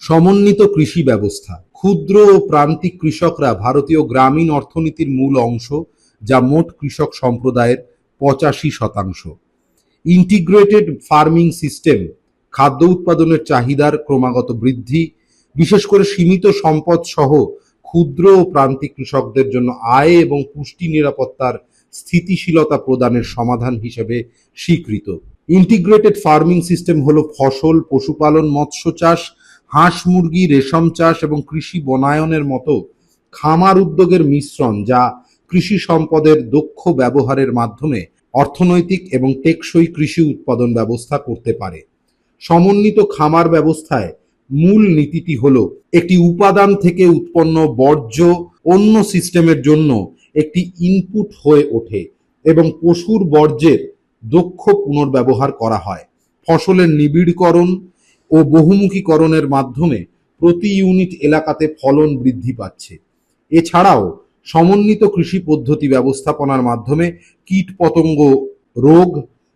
সমন্বিত কৃষি ব্যবস্থা। ক্ষুদ্র ও প্রান্তিক কৃষকরা ভারতীয় গ্রামীণ অর্থনীতির মূল অংশ, যা মোট কৃষক সম্প্রদায়ের পঁচাশি শতাংশ। ইন্টিগ্রেটেড ফার্মিং সিস্টেম খাদ্য উৎপাদনের চাহিদার ক্রমাগত বৃদ্ধি, বিশেষ করে সীমিত সম্পদ সহ ক্ষুদ্র ও প্রান্তিক কৃষকদের জন্য আয় এবং পুষ্টি নিরাপত্তার স্থিতিশীলতা প্রদানের সমাধান হিসেবে স্বীকৃত। ইন্টিগ্রেটেড ফার্মিং সিস্টেম হলো ফসল, পশুপালন, মৎস্য চাষ, হাঁস মুরগি, রেশম চাষ এবং কৃষি বনায়নের মতো খামার উদ্যোগের মিশ্রণ যা কৃষি সম্পদের দক্ষ ব্যবহারের মাধ্যমে অর্থনৈতিক এবং টেকসই কৃষি উৎপাদন ব্যবস্থা করতে পারে। সমন্বিত খামার ব্যবস্থায় মূল নীতিটি হলো একটি উপাদান থেকে উৎপন্ন বর্জ্য অন্য সিস্টেমের জন্য একটি ইনপুট হয়ে ওঠে এবং পশুর বর্জ্যের দক্ষ পুনর্ব্যবহার করা হয়। ফসলের নিবিড়করণ ও বহুমুখীকরণের মাধ্যমে প্রতি ইউনিট এলাকাতে ফলন বৃদ্ধি পাচ্ছে। এছাড়াও সমন্বিত কৃষি পদ্ধতি ব্যবস্থাপনার মাধ্যমে কীটপতঙ্গ রোগ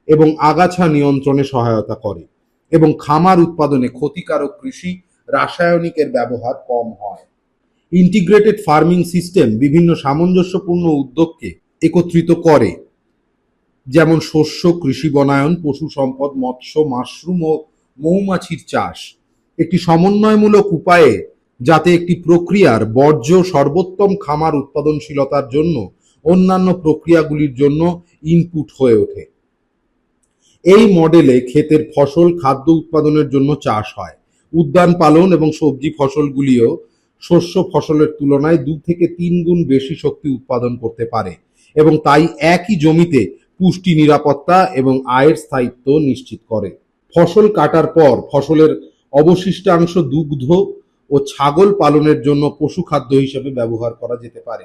এবং আগাছা নিয়ন্ত্রণে সহায়তা করে এবং খামার উৎপাদনে ক্ষতিকারক কৃষি রাসায়নিকের ব্যবহার কম হয়। ইন্টিগ্রেটেড ফার্মিং সিস্টেম বিভিন্ন সামঞ্জস্যপূর্ণ উদ্যোগকে একত্রিত করে, যেমন শস্য, কৃষি বনায়ন, পশু সম্পদ, মৎস্য, মাশরুম ও মৌমাছির চাষ। একটি সমন্বয়মূলক উপায়ে যাতে একটি প্রক্রিয়ার বর্জ্য সর্বোত্তম খামার উৎপাদনশীলতার জন্য অন্যান্য প্রক্রিয়াগুলির জন্য ইনপুট হয়ে ওঠে। এই মডেলে ক্ষেতের ফসল খাদ্য উৎপাদনের জন্য চাষ হয়। উদ্যান পালন এবং সবজি ফসলগুলিও শস্য ফসলের তুলনায় দু থেকে তিন গুণ বেশি শক্তি উৎপাদন করতে পারে এবং তাই একই জমিতে পুষ্টি নিরাপত্তা এবং আয়ের স্থায়িত্ব নিশ্চিত করে। ফসল কাটার পর ফসলের অবশিষ্টাংশ দুগ্ধ ও ছাগল পালনের জন্য পশু খাদ্য হিসেবে ব্যবহার করা যেতে পারে।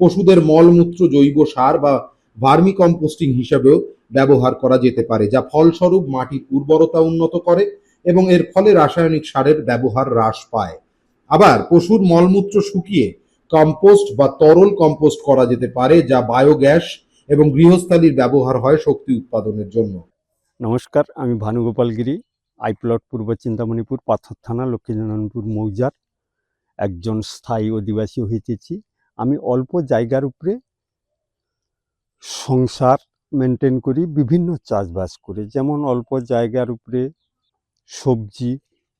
পশুদের মলমূত্র, জৈব সার বা ভার্মি কম্পোস্টিং হিসেবেও ব্যবহার করা যেতে পারে, যা ফলস্বরূপ মাটির উর্বরতা উন্নত করে এবং এর ফলে রাসায়নিক সারের ব্যবহার হ্রাস পায়। আবার পশুর মলমূত্র শুকিয়ে কম্পোস্ট বা তরল কম্পোস্ট করা যেতে পারে, যা বায়োগ্যাস এবং গৃহস্থালির ব্যবহার হয় শক্তি উৎপাদনের জন্য। নমস্কার, আমি ভানুগোপাল গিরি আইপ্লট পূর্ব চিন্তামণিপুর, পাথর থানা, লক্ষ্মীনারায়ণপুর, মৌজার। একজন স্থায়ী অধিবাসী হইতেছি। আমি অল্প জায়গার উপরে সংসার মেনটেন করি, বিভিন্ন চাষবাস করে। যেমন অল্প জায়গার উপরে সবজি,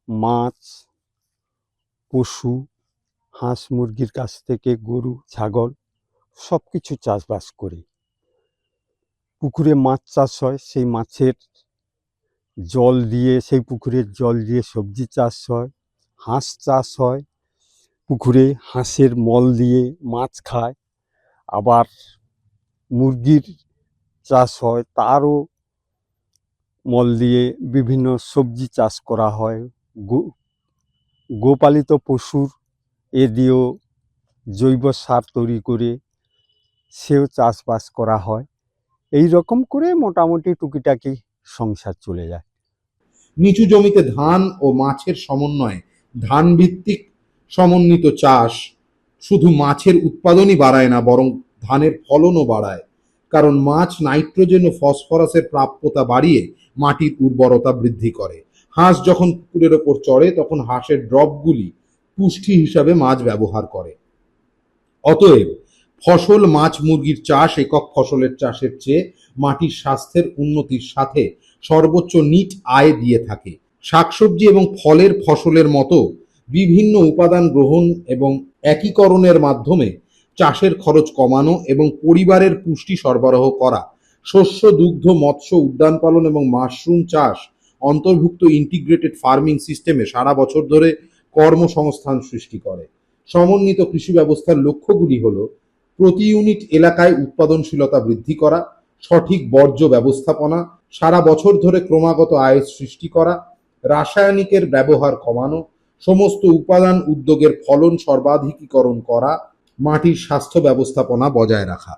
মাছ, পশু, হাঁস মুরগির কাছ থেকে গরু, ছাগল সব কিছু চাষবাস করি। পুকুরে মাছ চাষ হয়, সেই মাছের জল দিয়ে, সেই পুকুরের জল দিয়ে সবজি চাষ হয়, হাঁস চাষ হয়। পুকুরে হাঁসের মল দিয়ে মাছ খায়। আবার মুরগির চাষ হয়, তারও মল দিয়ে বিভিন্ন সবজি চাষ করা হয়। গো, গোপালিত পশুর এ দিয়েও জৈব সার তৈরি করে সেও চাষবাস করা হয়। এই রকম করে মোটামুটি টুকিটাকি সংসার চলে যায়। নিচু জমিতে ধান ও মাছের সমন্বয়ে ধান ভিত্তিক সমন্বিত চাষ শুধু মাছের উৎপাদনই বাড়ায় না, বরং ধানের ফলনও বাড়ায়। কারণ মাছ নাইট্রোজেন ও ফসফরাসের প্রাপ্যতা বাড়িয়ে মাটির উর্বরতা বৃদ্ধি করে। হাঁস যখন পুকুরের ওপর চড়ে, তখন হাঁসের ড্রপগুলি পুষ্টি হিসাবে মাছ ব্যবহার করে। অতএব ফসল মাছ মুরগির চাষ একক ফসলের চাষের চেয়ে মাটির স্বাস্থ্যের উন্নতির সাথে সর্বোচ্চ নিট আয় দিয়ে থাকে। শাকসবজি এবং ফলের ফসলের মতো বিভিন্ন উপাদান গ্রহণ এবং একীকরণের মাধ্যমে চাষের খরচ কমানো এবং পরিবারের পুষ্টি সরবরাহ করা, শস্য, দুগ্ধ, মৎস্য উদ্যান পালন এবং মাশরুম চাষ অন্তর্ভুক্ত ইন্টিগ্রেটেড ফার্মিং সিস্টেমে সারা বছর ধরে কর্মসংস্থান সৃষ্টি করে। সমন্বিত কৃষি ব্যবস্থার লক্ষ্যগুলি হল প্রতি ইউনিট এলাকায় উৎপাদনশীলতা বৃদ্ধি করা সঠিক বর্জ্য ব্যবস্থাপনা, সারা বছর ধরে ক্রমাগত আয় সৃষ্টি করা, রাসায়নিকের ব্যবহার কমানো, সমস্ত উপাদান উদ্যোগের ফলন সর্বাধিকীকরণ করা, মাটির স্বাস্থ্য ব্যবস্থাপনা বজায় রাখা।